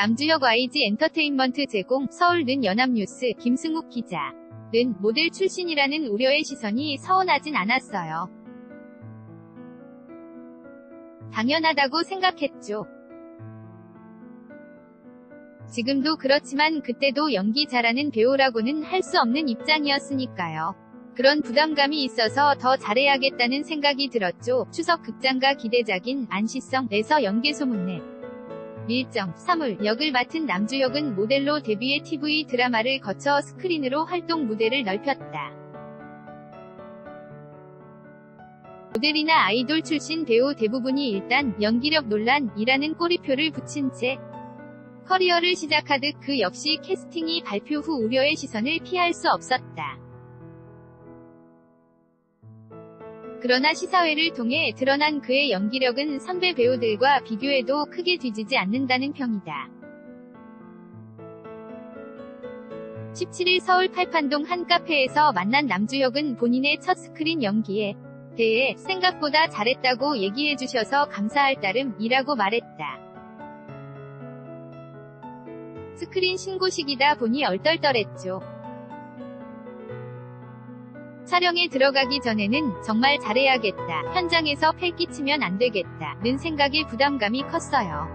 남주혁 YG 엔터테인먼트 제공 서울 는 연합뉴스 김승욱 기자. 는 모델 출신이라는 우려의 시선이 서운하진 않았어요. 당연하다고 생각했죠. 지금도 그렇지만 그때도 연기 잘하는 배우라고는 할 수 없는 입장이었으니까요. 그런 부담감이 있어서 더 잘해야겠다는 생각이 들었죠. 추석 극장가 기대작인 안시성 에서 연계 소문내. 밀정, 3월 역을 맡은 남주혁은 모델로 데뷔해 TV 드라마를 거쳐 스크린으로 활동 무대를 넓혔다. 모델이나 아이돌 출신 배우 대부분이 일단 연기력 논란이라는 꼬리표를 붙인 채 커리어를 시작하듯 그 역시 캐스팅이 발표 후 우려의 시선을 피할 수 없었다. 그러나 시사회를 통해 드러난 그의 연기력은 선배 배우들과 비교해도 크게 뒤지지 않는다는 평이다. 17일 서울 팔판동 한 카페에서 만난 남주혁은 본인의 첫 스크린 연기에 대해 생각보다 잘했다고 얘기해 주셔서 감사할 따름이라고 말했다. 스크린 신고식이다 보니 얼떨떨했죠. 촬영에 들어가기 전에는 정말 잘해야겠다. 현장에서 패 끼치면 안 되겠다. 는 생각에 부담감이 컸어요.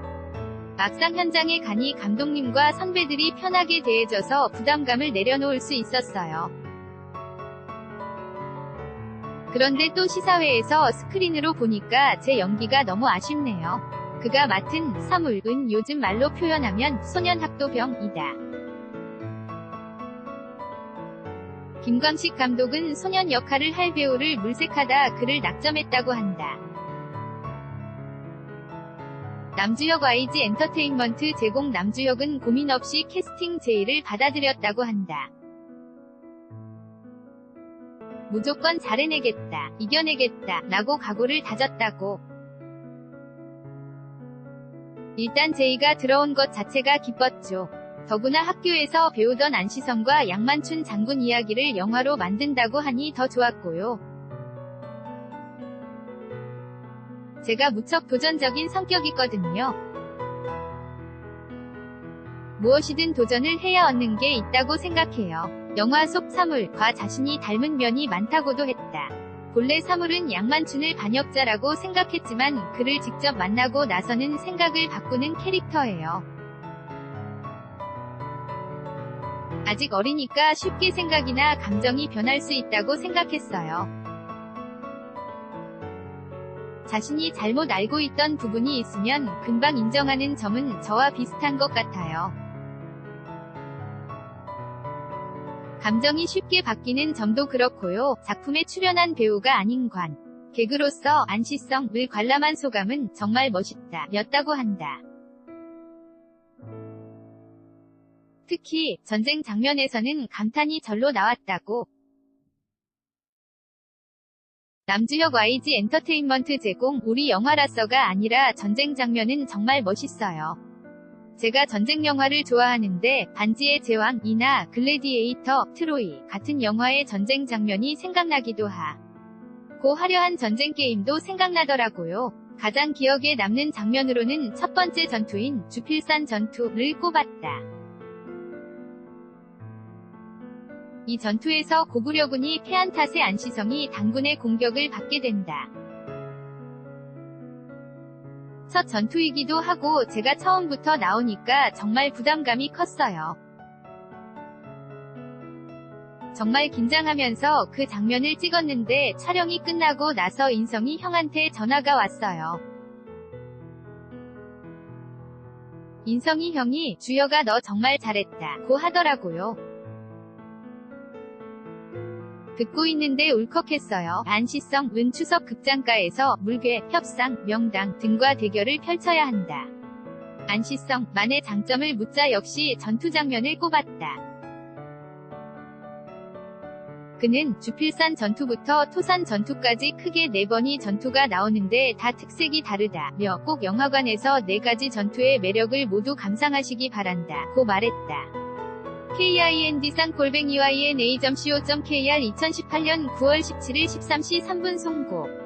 막상 현장에 가니 감독님과 선배들이 편하게 대해줘서 부담감을 내려놓을 수 있었어요. 그런데 또 시사회에서 스크린으로 보니까 제 연기가 너무 아쉽네요. 그가 맡은 사물은 요즘 말로 표현하면 소년학도병이다. 김광식 감독은 소년 역할을 할 배우를 물색하다 그를 낙점했다고 한다. 남주혁 YG 엔터테인먼트 제공 남주혁은 고민 없이 캐스팅 제의를 받아들였다고 한다. 무조건 잘해내겠다, 이겨내겠다, 라고 각오를 다졌다고. 일단 제의가 들어온 것 자체가 기뻤죠. 더구나 학교에서 배우던 안시성과 양만춘 장군 이야기를 영화로 만든다고 하니 더 좋았고요. 제가 무척 도전적인 성격이거든요. 무엇이든 도전을 해야 얻는 게 있다고 생각해요. 영화 속 사물과 자신이 닮은 면이 많다고도 했다. 본래 사물은 양만춘을 반역자라고 생각했지만 그를 직접 만나고 나서는 생각을 바꾸는 캐릭터예요. 아직 어리니까 쉽게 생각이나 감정이 변할 수 있다고 생각했어요. 자신이 잘못 알고 있던 부분이 있으면 금방 인정하는 점은 저와 비슷한 것 같아요. 감정이 쉽게 바뀌는 점도 그렇고요. 작품에 출연한 배우가 아닌 관. 개그로서 안시성을 관람한 소감은 정말 멋있다. 였다고 한다. 특히 전쟁 장면에서는 감탄이 절로 나왔다고. 남주혁 YG 엔터테인먼트 제공 우리 영화라서가 아니라 전쟁 장면은 정말 멋있어요. 제가 전쟁 영화를 좋아하는데 반지의 제왕이나 글래디에이터, 트로이 같은 영화의 전쟁 장면이 생각나기도 하. 고 화려한 전쟁 게임도 생각나더라고요. 가장 기억에 남는 장면으로는 첫 번째 전투인 주필산 전투를 꼽았다. 이 전투에서 고구려군이 패한 탓에 안시성이 당군의 공격을 받게 된다. 첫 전투이기도 하고 제가 처음부터 나오니까 정말 부담감이 컸어요. 정말 긴장하면서 그 장면을 찍었는데 촬영이 끝나고 나서 인성이 형한테 전화가 왔어요. 인성이 형이 주여가 너 정말 잘했다 고 하더라고요. 듣고 있는데 울컥했어요. 안시성, 은 추석 극장가에서 물괴, 협상, 명당 등과 대결을 펼쳐야 한다. 안시성, 만의 장점을 묻자 역시 전투 장면을 꼽았다. 그는 주필산 전투부터 토산 전투까지 크게 4번이 전투가 나오는데 다 특색이 다르다며 꼭 영화관에서 4가지 전투의 매력을 모두 감상하시기 바란다. 고 말했다. KIND상 골뱅이 YNA.co.kr 2018년 9월 17일 13시 3분 송고